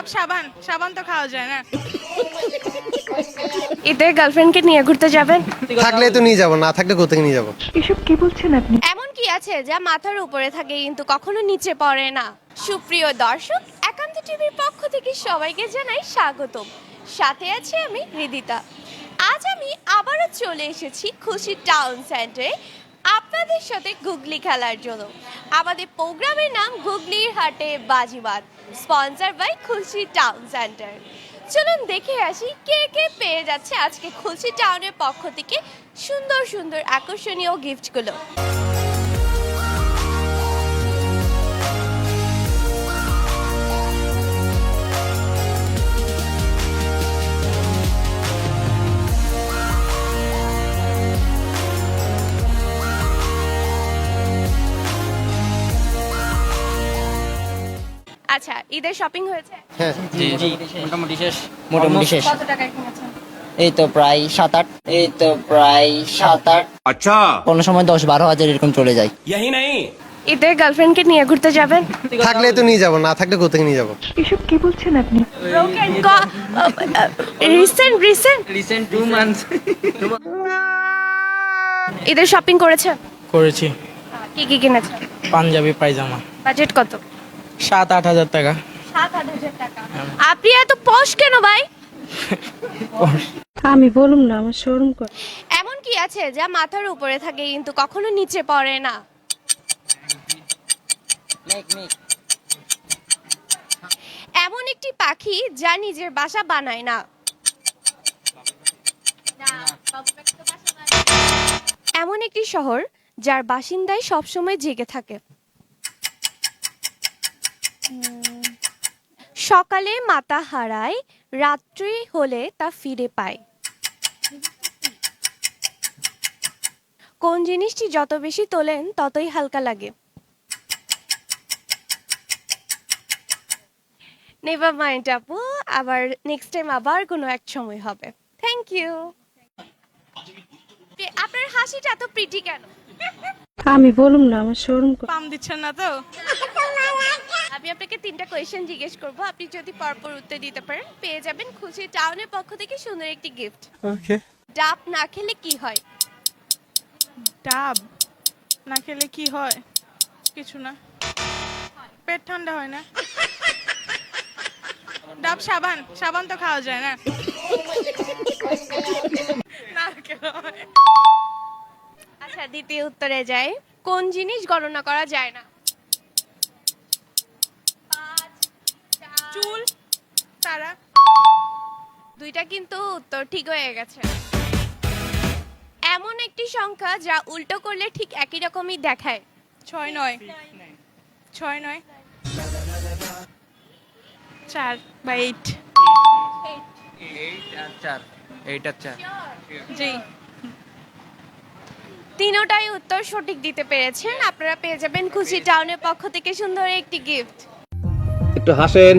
ডাব সাবান সাবান তো খাওয়া যায় না। ঈদে গার্লফ্রেন্ডকে নিয়ে ঘুরতে যাবেন? থাকলে তো নিয়ে যাব না থাকলে কোথায় নিয়ে যাব? এমন কি আছে যা মাথার উপরে থাকে কিন্তু কখনো নিচে পড়ে না। সুপ্রিয় দর্শক একান্ত টিভির পক্ষ থেকে সবাইকে জানাই স্বাগতম। সাথে আছি আমি হৃদিতা। আজ আমি আবারও চলে এসেছি খুশি টাউন সেন্টারে আপনাদের সাথে গুগলি খেলার জন্য। আমাদের প্রোগ্রামের নাম গুগলির হাটে বাজিবাদ sponsor by Khulshi town centre. চলুন দেখে আসি কে কে পেয়ে যাচ্ছে আজকে খুলশি টাউনের পক্ষ থেকে সুন্দর সুন্দর আকর্ষণীয় গিফটগুলো আচ্ছা ঈদের শপিং হয়েছে? হ্যাঁ। মোটামুটি শেষ। মোটামুটি শেষ। কত এই তো প্রায় সাত আট এই তো প্রায় সাত আট। আচ্ছা। কোন সময় দশ বারো হাজার এরকম চলে যায়। ইয়াহি নাই। ঈদে গার্লফ্রেন্ডকে নিয়ে ঘুরতে যাবেন? থাকলে তো নিয়ে যাব না থাকলে কোথায় নিয়ে যাব? এসব কি বলছেন আপনি? Recent recent recent two month ঈদের শপিং করেছে। করেছি কি কি কিনেছে পাঞ্জাবি পায়জামা। বাজেট কত? সাত আট হাজার টাকা। সাত আট হাজার টাকা। আপনি এত পশ কেন ভাই? আমি বলুম না আমার শোরুম করে। এমন কি আছে যা মাথার উপরে থাকে কিন্তু কখনো নিচে পড়ে না? এমন একটি পাখি যা নিজের বাসা বানায় না। এমন একটি শহর যার বাসিন্দায় সবসময় জেগে থাকে। সকালে মাথা হারায় রাত্রি হলে তা ফিরে পায়। কোন জিনিসটি যত বেশি তোলেন ততই হালকা লাগে। নেভার মাইন্ড আপু আবার নেক্সট টাইম আবার কোনো এক সময় হবে। থ্যাংক ইউ আপনার হাসিটা এত প্রিটি কেন? আমি বলুম না আমার শোরুম পাম দিচ্ছেন না তো? আমি আপনাকে তিনটা কোয়েশ্চেন জিজ্ঞেস করব। আপনি যদি পরপর উত্তর দিতে পারেন পেয়ে যাবেন খুশি টাউনের পক্ষ থেকে সুন্দর একটি গিফট ওকে ডাব না খেলে কি হয়? ডাব না খেলে কি হয়? কিছু না। পেট ঠান্ডা হয় না? ডাব সাবান। সাবান তো খাওয়া যায় না। না আচ্ছা দ্বিতীয় উত্তরে যাই। কোন জিনিস গণনা করা যায় না? তারা। দুইটা কিন্তু উত্তর ঠিক হয়ে গেছে। এমন একটি সংখ্যা যা উল্টো করলে ঠিক একই রকমই দেখায়। ছয় নয়। ছয় নয়। চার বা এইট জি। তিনোটাই উত্তর সঠিক দিতে পেরেছেন। আপনারা পেয়ে যাবেন খুশি টাউনের পক্ষ থেকে সুন্দর একটি গিফট একটু হাসেন।